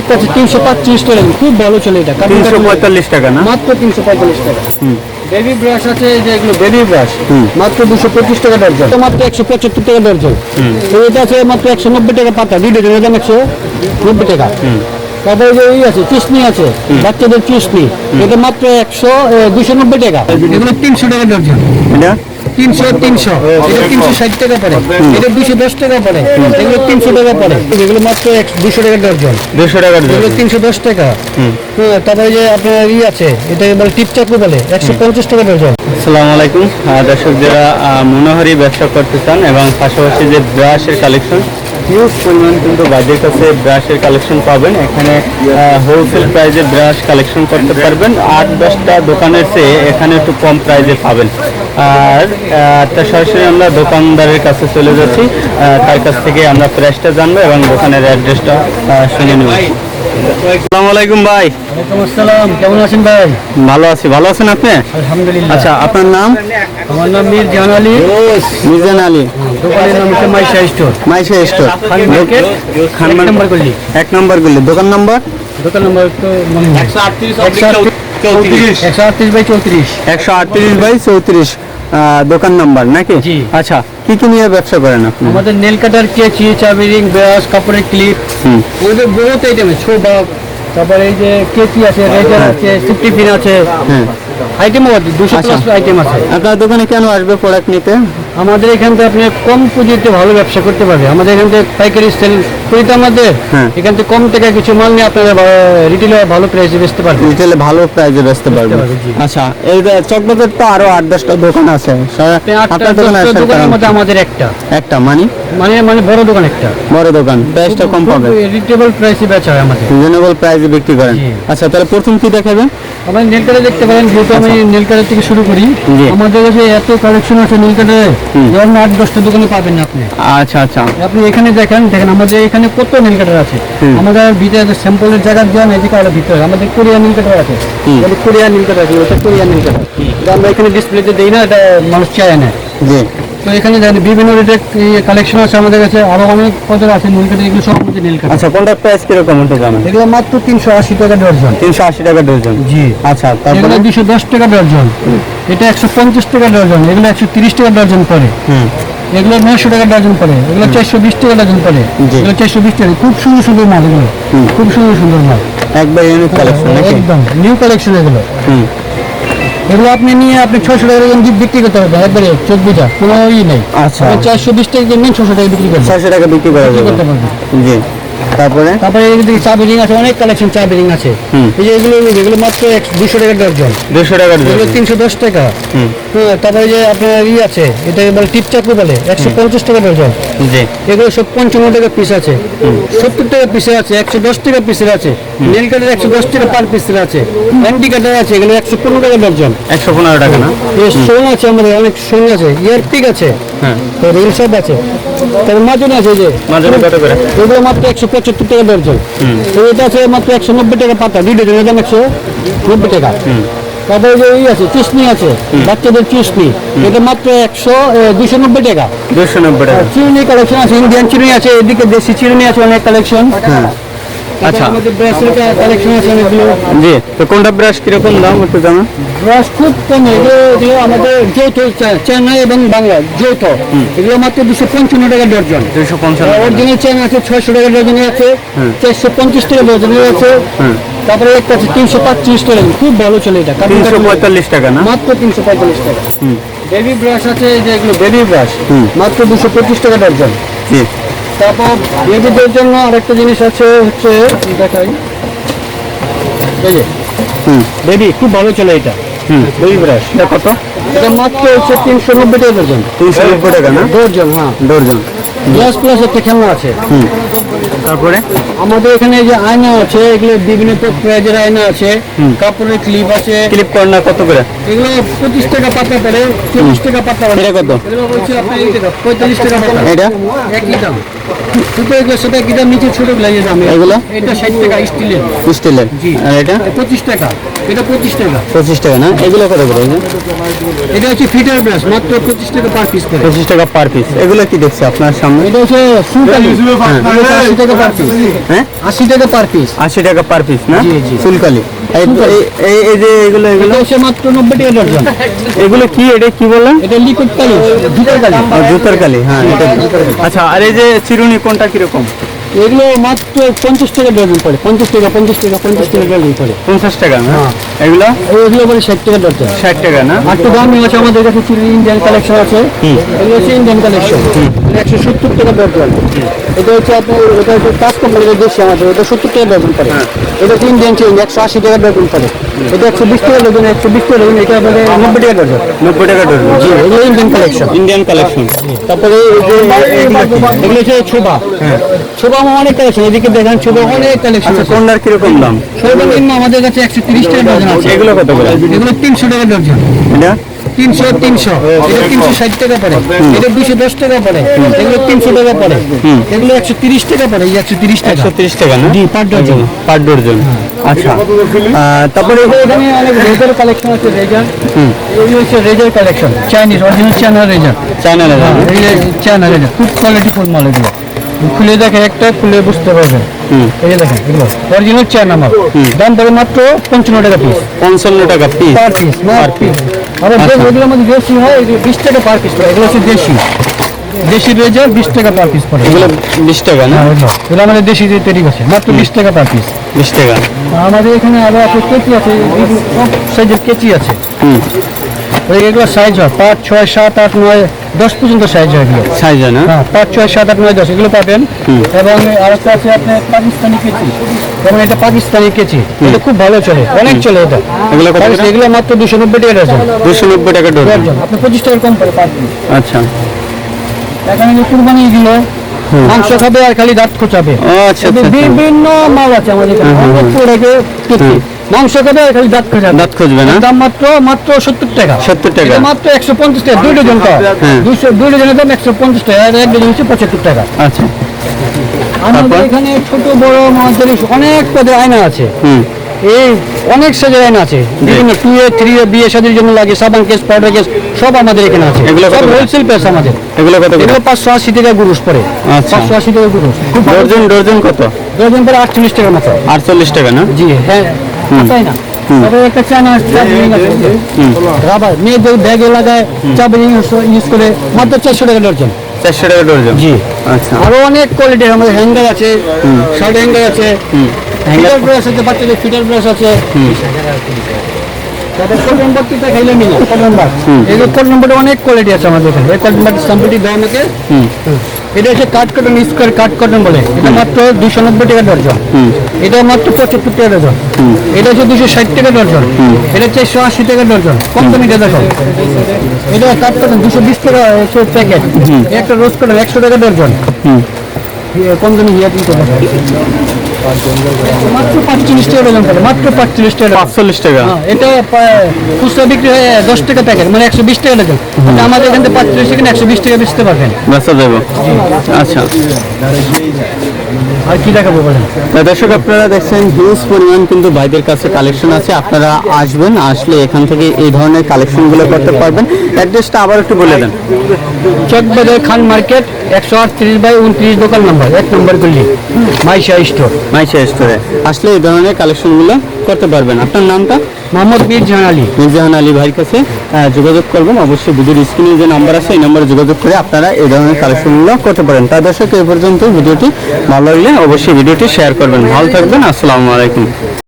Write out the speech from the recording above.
একটা আছে তিনশো টাকা খুব ভালো চলে এটা। কারণ তিনশো পঁয়তাল্লিশ টাকা না? মাত্র তিনশো পঁয়তাল্লিশ টাকা। বেবি ব্রাশ আছে যে এগুলো বেবি ব্রাশ মাত্র দুশো পঁচিশ টাকা মাত্র একশো পঁচাত্তর টাকা তো এটা আছে মাত্র একশো নব্বই টাকা পাতা দুই ডজন দাম একশো নব্বই টাকা। তারপরে যে এই আছে চিসনি আছে বাচ্চাদের চিসনি এটা মাত্র একশো দুশো নব্বই টাকা। এগুলো তিনশো টাকা দর্জন এটা? তিনশো তিনশো। এটা তিনশো ষাট টাকা পড়ে। এটা দুশো দশ টাকা পড়ে। এগুলো তিনশো টাকা পড়ে। এগুলো মাত্র দুশো টাকা দুশো এগুলো তিনশো দশ টাকা। তারপরে যে আপনার ই আছে এটা বলে টিপ চাকু বলে একশো পঞ্চাশ টাকা দর্জন আসসালামু আলাইকুম। দর্শক যারা মনোহারি ব্যবসা করতে চান এবং পাশাপাশি যে ব্রাশের কালেকশন হিউজ পরিমাণ কিন্তু বাইরের কাছে ব্রাশের কালেকশন পাবেন। এখানে হোলসেল প্রাইজে ব্রাশ কালেকশন করতে পারবেন। আট দশটা দোকানের চেয়ে এখানে একটু কম প্রাইজে পাবেন। আর তা সরাসরি আমরা দোকানদারের কাছে চলে যাচ্ছি। তার কাছ থেকে আমরা প্রাইসটা জানব এবং দোকানের অ্যাড্রেসটা শুনে নেব। আসসালামু আলাইকুম ভাই। আসসালাম। কেমন আছেন ভাই? ভালো আছি। ভালো আছেন আপনি? আলহামদুলিল্লাহ। আচ্ছা আপনার নাম? আমার নাম মীর আলী। মিজান আলী। দোকানের নাম হচ্ছে Maisha store. Maisha store. Khan market Khan এক নম্বর গলি। গুলি। দোকান নম্বর? দোকান নম্বর তো একশো আটত্রিশ একশো আটত্রিশ বাই চৌত্রিশ। একশো আটত্রিশ বাই চৌত্রিশ দোকান নাম্বার নাকি? জি। আচ্ছা কি কি নিয়ে ব্যবসা করেন আপনি? আমাদের নেল কাটার কেচি চাবি রিং ব্রাশ কাপড়ের ক্লিপ। ওদের বহুত আইটেম আছে তারপর তারপরে এই যে কেচি আছে রেজার আছে সিফটি পিন আছে। হ্যাঁ। আইটেমও আছে দুশো আচ্ছা। আইটেম আছে। আপনার দোকানে কেন আসবে প্রোডাক্ট নিতে? আমাদের এখান থেকে আপনি কম পুঁজিতে ভালো ব্যবসা করতে পারবে। আমাদের এখান থেকে পাইকারি সেল করিতে আমাদের হ্যাঁ। এখান থেকে কম টাকা কিছু মাল নিয়ে আপনারা রিটেলে ভালো প্রাইসে বেচতে পারবেন। রিটেলে ভালো প্রাইজে বেচতে পারবে পারবে, আচ্ছা এই চকবাজার তো আরও আট দশটা দোকান আছে। আপনার দোকানে দোকানের মধ্যে আমাদের একটা। একটা মানি? মানে মানে বড় দোকান একটা। বড় দোকান প্রাইসটা কম পাবে রিটেবল প্রাইসে বেচা হয় আমাদের। রিজনেবল প্রাইসে বিক্রি করেন। আচ্ছা তাহলে প্রথম কি দেখাবেন? আমরা নেলকারে দেখতে পারেন যেহেতু আমি নেলকারের থেকে শুরু করি। আমাদের কাছে এত কালেকশন আছে নেলকারে ধরেন আট দশটা দোকানে পাবেন না আপনি। আচ্ছা আচ্ছা। আপনি এখানে দেখেন দেখেন আমাদের এখানে কত নীল কাটার আছে। আমাদের ভিতরে স্যাম্পলের জায়গা দেওয়া নেই এদিকে আরও ভিতরে আমাদের কোরিয়ান নীল কাটার আছে। হুম। ওটা কোরিয়ান নীল কাটার আছে ওটা কোরিয়ান নীল কাটার আমরা এখানে ডিসপ্লেতে দিই না এটা মানুষ চায় না। জি। তো এখানে বিভিন্ন রেটের কালেকশন আছে আমাদের কাছে আরও অনেক পদের আছে নীল কাটার এগুলো সব আমাদের নীল কাটার আচ্ছা কোনটা প্রাইস কীরকম হতে জানেন? এগুলো মাত্র তিনশো আশি টাকা ডর্জন তিনশো আশি টাকা ডজন? জি। আচ্ছা তারপরে? দুশো দশ টাকা ডর্জন এটা একশো পঞ্চাশ টাকা ডর্জন এগুলো একশো তিরিশ টাকা ডর্জন পড়ে। হুম। এগুলো নয়শো টাকা ডজন পড়ে এগুলো চারশো বিশ টাকা ডজন পড়ে। এগুলো চারশো বিশ টাকা খুব সুন্দর সুন্দর মাল এগুলো। খুব সুন্দর সুন্দর মাল। একবার ইউনিক কালেকশন একদম নিউ কালেকশন এগুলো। হুম। এগুলো আপনি নিয়ে আপনি ছশো টাকা দিয়ে বিক্রি করতে পারবেন একবারে চোখ বুঝা কোনো ই নেই। আচ্ছা। চারশো বিশ টাকা কিনবেন ছশো টাকা বিক্রি করবেন। ছয়শো টাকা বিক্রি করা যাবে। জি। তারপরে? তারপরে এদিকে চা বিরিং আছে অনেক কালেকশন চা বিরিং আছে। এই যে এগুলো এগুলো মাত্র দুশো টাকা ডজন দুশো টাকার এগুলো তিনশো দশ টাকা। হুম। তারপরে যে আপনার ই আছে এটা বলে টিপ চাকু বলে একশো পঞ্চাশ টাকা ডজন জি। এগুলো সব পঞ্চান্ন টাকা পিস আছে। সত্তর টাকা পিসের আছে একশো দশ টাকা পিসের আছে। নেল কাটার একশো দশ টাকা পার পিসের আছে। অ্যান্টি কাটার আছে এগুলো একশো পনেরো টাকা দর্জন একশো পনেরো টাকা না? সোন আছে আমাদের অনেক সোন আছে ইয়ার পিক আছে। হ্যাঁ। তো রিল সব আছে। তারপর মাজন আছে যে। মাঝে কত করে। এগুলো মাত্র একশো পঁচাত্তর টাকা দর্জন তো এটা আছে মাত্র একশো নব্বই টাকা পাতা দুই ডজনের দাম একশো নব্বই টাকা। তারপরে যে ই আছে চিসনি আছে বাচ্চাদের চিসনি এটা মাত্র একশো দুশো নব্বই টাকা। দুশো নব্বই টাকা। চিরুনি কালেকশন আছে ইন্ডিয়ান চিরুনি আছে এদিকে দেশি চিরুনি আছে অনেক কালেকশন আচ্ছা। কালেকশন আছে জি তো কোনটা ব্রাশ কীরকম দাম একটু জানা? ব্রাশ খুব কম এগুলো আমাদের যৌথ চেন্নাই এবং বাংলা যৌথ এগুলো মাত্র দুশো পঞ্চান্ন টাকা ডর্জন দুশো পঞ্চান্ন অরিজিনাল চেন আছে ছয়শো টাকা ডজনের আছে চারশো পঞ্চাশ টাকা ডজনের আছে। তারপরে একটা আছে তিনশো পাঁচত্রিশ টাকা খুব ভালো চলে এটা। তিনশো পঁয়তাল্লিশ টাকা না? মাত্র তিনশো পঁয়তাল্লিশ টাকা। বেবি ব্রাশ আছে এই যে এগুলো বেবি ব্রাশ মাত্র দুশো পঁচিশ টাকা ডর্জন জি। তারপর বেবিদের জন্য আরেকটা জিনিস আছে হচ্ছে দেখাই। এই বেবি খুব ভালো চলে এটা। হুম। বেবি ব্রাশ এটা কত? এটা মাত্র হচ্ছে তিনশো নব্বই টাকা ডর্জন তিনশো নব্বই টাকা না? ডর্জন হ্যাঁ। ডর্জন প্লাস প্লাস একটা খেলনা আছে। তারপরে? আমাদের এখানে যে আয়না আছে এগুলো বিভিন্ন প্রাইজের আয়না আছে কাপড়ের ক্লিপ আছে। ক্লিপ কর্নার কত করে? এগুলো পঁচিশ টাকা পাতা পড়ে চল্লিশ টাকা পাতা পড়ে। এটা কত? এগুলো হচ্ছে আপনার পঁয়তাল্লিশ টাকা পাতা। এটা? একই দাম। নিচে ছোটগুলো দাম। এগুলো? এটা ষাট টাকা স্টিলের স্টিলের জি। আর এটা? পঁচিশ টাকা। এটা পঁচিশ টাকা। পঁচিশ টাকা না? এগুলো কত করে? এটা হচ্ছে ফিটার ব্রাশ মাত্র পঁচিশ টাকা পার পিস করে। পঁচিশ টাকা পার পিস এগুলো কি দেখছি আপনার সামনে? এটা হচ্ছে ফুলকালি আশি টাকা পার পিস হ্যাঁ? আশি টাকা পার পিস আশি টাকা পার পিস না? জি, জি। ফুলকালি এই যে এগুলো এগুলো? হচ্ছে মাত্র নব্বই টাকা এগুলো কি? এটা কি এটা লিকুইড কালি জুতার কালি জুতার কালি হ্যাঁ আচ্ছা আর এই যে চিরুনি কোনটা কীরকম? এগুলো মাত্র পঞ্চাশ টাকা ডজন পড়ে। পঞ্চাশ টাকা পঞ্চাশ টাকা পঞ্চাশ টাকা ডজন পড়ে। পঞ্চাশ টাকা না? হ্যাঁ। এগুলো? এগুলো পরে ষাট টাকা ডজন ষাট টাকা না? আর তো দামি আছে আমাদের কাছে ইন্ডিয়ান কালেকশন আছে। এগুলো হচ্ছে ইন্ডিয়ান কালেকশন একশো সত্তর টাকা ডজন এটা হচ্ছে আপনার এটা হচ্ছে কাজ কোম্পানির দেশি আমাদের এটা সত্তর টাকা ডজন পড়ে এটা হচ্ছে ইন্ডিয়ান চেঞ্জ একশো আশি টাকা ডজন পড়ে এটা একশো বিশ টাকা ডজন একশো বিশ টাকা ডজন এটা আপনাদের নব্বই টাকা ডজন নব্বই টাকা ডজন জি এগুলো ইন্ডিয়ান কালেকশন ইন্ডিয়ান কালেকশন তারপরে এই যে এগুলো হচ্ছে ছোবা। ছোবা আমার অনেক কালেকশন এদিকে দেখেন ছোবা অনেক কালেকশন আচ্ছা কোনটার কীরকম দাম? সর্বনিম্ন আমাদের কাছে একশো তিরিশ টাকা ডজন আছে। এগুলো কত করে? এগুলো তিনশো টাকা ডজন এটা? তিনশো তিনশো। এটা তিনশো। ষাট টাকা পড়ে। এটা দুশো দশ টাকা পড়ে। এগুলো তিনশো টাকা পড়ে। এগুলো একশো তিরিশ টাকা পড়ে একশো তিরিশ টাকা। একশো তিরিশ টাকা না? Per dozen. Per dozen. আচ্ছা। তারপরে এখানে অনেক রেজার কালেকশন আছে রেজার। এগুলো হচ্ছে razor collection Chinese original China razor. চ্যানেলে যাবে চায়না রেজার খুব কোয়ালিটি ফুল মাল এগুলো। খুলে দেখে একটা খুলে বুঝতে পারবেন। এই দেখেন অরিজিনাল চায়না মাল। দাম পড়ে মাত্র পঞ্চান্ন টাকা পিস পঞ্চান্ন টাকা piece per piece per piece আর যেগুলো আমাদের দেশি হয় বিশ টাকা পার পিস পড়ে। এগুলো হচ্ছে দেশি। দেশি রেজার বিশ টাকা পার পিস পড়ে। এগুলো বিশ টাকা না? হ্যাঁ, এগুলো। আমাদের দেশি যে তৈরি করছে মাত্র বিশ টাকা পার পিস বিশ টাকা। আমাদের এখানে আরও আছে কেচি আছে সব সাইজের কেচি আছে। হুম। এগুলো সাইজ হয়। পাঁচ ছয় সাত আট নয় দশ পর্যন্ত সাইজ হয় এগুলো। সাইজ হয় না? হ্যাঁ পাঁচ ছয় সাত আট নয় দশ এগুলো পাবেন। এবং আরেকটা আছে আপনার পাকিস্তানি কেচি। এবং এটা পাকিস্তানি কেচি। এটা খুব ভালো চলে অনেক চলে এটা। এগুলো এগুলো মাত্র দুশো নব্বই টাকা ডজন। দুশো নব্বই টাকা ডজন। আপনি পঁচিশ টাকার কম পড়ে পার আচ্ছা। এখানে যে কুরবানি দিল মাংস খাবে আর খালি দাঁত খোঁচাবে। আচ্ছা আচ্ছা আচ্ছা। বিভিন্ন মাল আছে আমাদের এখানে অনেক প্রোডাক্টে কেচি মাংস খাবে খালি দাঁত খোঁচাবে দাঁত খুঁজবে না? দাম মাত্র মাত্র সত্তর টাকা। 70 টাকা। মাত্র একশো পঞ্চাশ টাকা। দুই ডজন। দুইশো দুই ডজনের দাম একশো পঞ্চাশ টাকা। এক ডজন হচ্ছে পঁচাত্তর টাকা। আচ্ছা। আমাদের এখানে ছোট বড় মাঝারি অনেক পদের আয়না আছে। হুম। এই অনেক সাইজের আয়না আছে। বিভিন্ন টু এ থ্রি এ বিয়ে শাদির জন্য লাগে। সাবান কেস পাউডার কেস সব আমাদের এখানে আছে। এগুলো কত সব হোলসেল প্রাইস আমাদের। এগুলো কত এগুলো পাঁচশো আশি টাকা গুরুষ পড়ে। আচ্ছা। পাঁচশো আশি টাকা গুরুষ ডর্জন ডর্জন কত? ডজন পরে আটচল্লিশ মতো। আটচল্লিশ টাকা না? জি হ্যাঁ। তাই না? তবে একটা চায়না চাবরিং আছে। রাবার মেয়েদের ব্যাগে লাগায় চাবরিং ইউজ করে মাত্র চারশো টাকা ডজন। চারশো টাকা ডর্জন জি। আচ্ছা। আরও অনেক কোয়ালিটির আমাদের হ্যাঙ্গার আছে শার্ট হ্যাঙ্গার আছে ফিটার ব্রাশ আছে বাচ্চাদের ফিটার ব্রাশ আছে। অনেক কোয়ালিটি আছে আমাদের এখানে। নম্বর স্যাম্পলটি দেওয়া আমাকে। এটা হচ্ছে কাঠ কটন স্কোয়ার কাঠ কটন বলে। এটা মাত্র দুশো নব্বই টাকা দরজন এটা মাত্র পঁচাত্তর টাকা দর্জন এটা হচ্ছে দুশো ষাট টাকা ডর্জন এটা চারশো আশি টাকা দর্জন কোম্পানিটা দেখো। এটা কাঠ কটন দুশো বিশ টাকা প্যাকেট। একটা রোজ কটন একশো টাকা দর্জন কোম্পানি গিয়ে কিন্তু মাত্র পাঁচচল্লিশ টাকা ডজন পড়ে মাত্র পাঁচচল্লিশ টাকা। পাঁচচল্লিশ টাকা? হ্যাঁ, এটা খুচরা বিক্রি হয় দশ টাকা প্যাকেট মানে একশো বিশ টাকা ডজন আমাদের এখান থেকে পাঁচচল্লিশ টাকা একশো বিশ টাকা বেচতে পারবেন। বেচা যাবে। আচ্ছা। আর কি দেখাবো বলেন? দর্শক আপনারা দেখছেন হিউজ পরিমাণ কিন্তু ভাইদের কাছে কালেকশন আছে। আপনারা আসবেন আসলে এখান থেকে এই ধরনের কালেকশনগুলো করতে পারবেন। অ্যাড্রেসটা আবার একটু বলে দেন। চকবাজার খান মার্কেট একশো আটত্রিশ বাই উনত্রিশ দোকান নম্বর এক নম্বর গল্লি মাইশা স্টোর মাইশা স্টোরে আসলে এই ধরনের কালেকশনগুলো করতে পারবেন। আপনার নামটা? মোহাম্মদ বীর জাহান আলী। মির্জাহান আলী ভাইয়ের কাছে যোগাযোগ করবেন। অবশ্যই ভিডিওর স্ক্রিনে যে নাম্বার আছে এই নাম্বারে যোগাযোগ করে আপনারা এই ধরনের কালেকশনগুলো করতে পারেন। তার দর্শক এই পর্যন্ত ভিডিওটি ভালো লাগলে অবশ্যই ভিডিওটি শেয়ার করবেন। ভালো থাকবেন। আসসালামু আলাইকুম।